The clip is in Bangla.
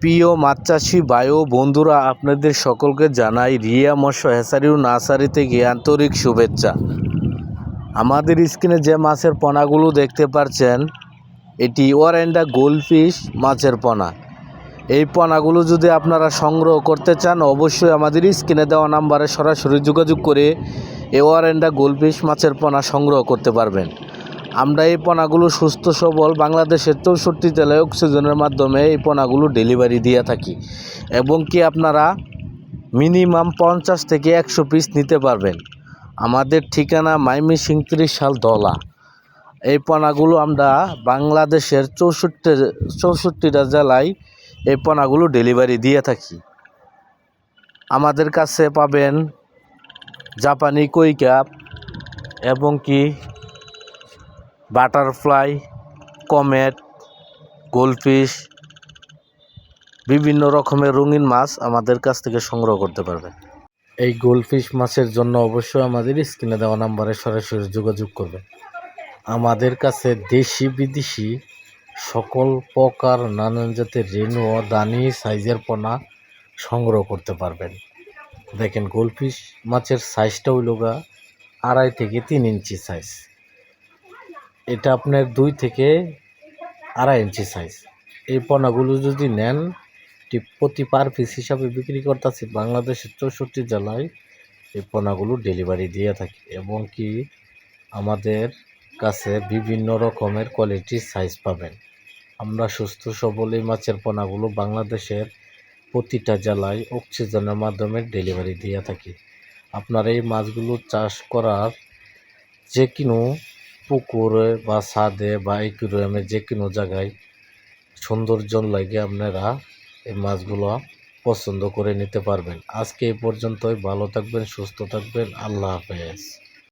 প্রিয় মাছ চাষি ভাই ও বন্ধুরা, আপনাদের সকলকে জানাই রিয়া মৎস্য হেসারিউ নার্সারি থেকে আন্তরিক শুভেচ্ছা। আমাদের স্ক্রিনে যে মাছের পোনাগুলো দেখতে পাচ্ছেন এটি ওয়ারেন্ডা গোলফিশ মাছের পোনা। এই পোনাগুলো যদি আপনারা সংগ্রহ করতে চান, অবশ্যই আমাদের স্ক্রিনে দেওয়া নাম্বারে সরাসরি যোগাযোগ করে এই ওয়ারেন্ডা গোলফিশ মাছের পোনা সংগ্রহ করতে পারবেন। আমরা এই পোনাগুলো সুস্থ, সবল বাংলাদেশের চৌষট্টি জেলায় অক্সিজেনের মাধ্যমে এই পোনাগুলো ডেলিভারি দিয়ে থাকি। এবং কি আপনারা মিনিমাম পঞ্চাশ থেকে একশো পিস নিতে পারবেন। আমাদের ঠিকানা মাইমি সিংত্রিশ সাল দলা। এই পোনাগুলো আমরা বাংলাদেশের চৌষট্টি, চৌষট্টিটা জেলায় এই পোনাগুলো ডেলিভারি দিয়ে থাকি। আমাদের কাছে পাবেন জাপানি কই কাপ এবং কি বাটারফ্লাই, কমেট, গোলফিশ, বিভিন্ন রকমের রঙিন মাছ আমাদের কাছ থেকে সংগ্রহ করতে পারবেন। এই গোলফিশ মাছের জন্য অবশ্যই আমাদের স্ক্রিনে দেওয়া নাম্বারে সরাসরি যোগাযোগ করবেন। আমাদের কাছে দেশি, বিদেশি, সকল প্রকার নানান জাতের রেনু ও দানি, সাইজের পোনা সংগ্রহ করতে পারবেন। দেখেন, গোলফিশ মাছের সাইজটা হইল গা আড়াই থেকে তিন ইঞ্চি সাইজ এটা আপনার দুই থেকে আড়াই ইঞ্চি সাইজ এই পোনাগুলো যদি নেন প্রতি পার পিস হিসাবে বিক্রি করতেছি বাংলাদেশের চৌষট্টি জেলায়। এই পোনাগুলো ডেলিভারি দিয়ে থাকি এবং কি আমাদের কাছে বিভিন্ন রকমের কোয়ালিটির সাইজ পাবেন। আমরা সুস্থ সবল এই মাছের পোনাগুলো বাংলাদেশের প্রতিটা জেলায় অক্সিজেনের মাধ্যমে ডেলিভারি দিয়ে থাকি। আপনার এই মাছগুলো চাষ করার যে কোনো পুকুরে বা ছাদে বা একুরিয়ামে যে কোনো জায়গায় সৌন্দর্য লাগে আপনারা এই মাছগুলো পছন্দ করে নিতে পারবেন। আজকে এই পর্যন্তই। ভালো থাকবেন, সুস্থ থাকবেন। আল্লাহ হাফেজ।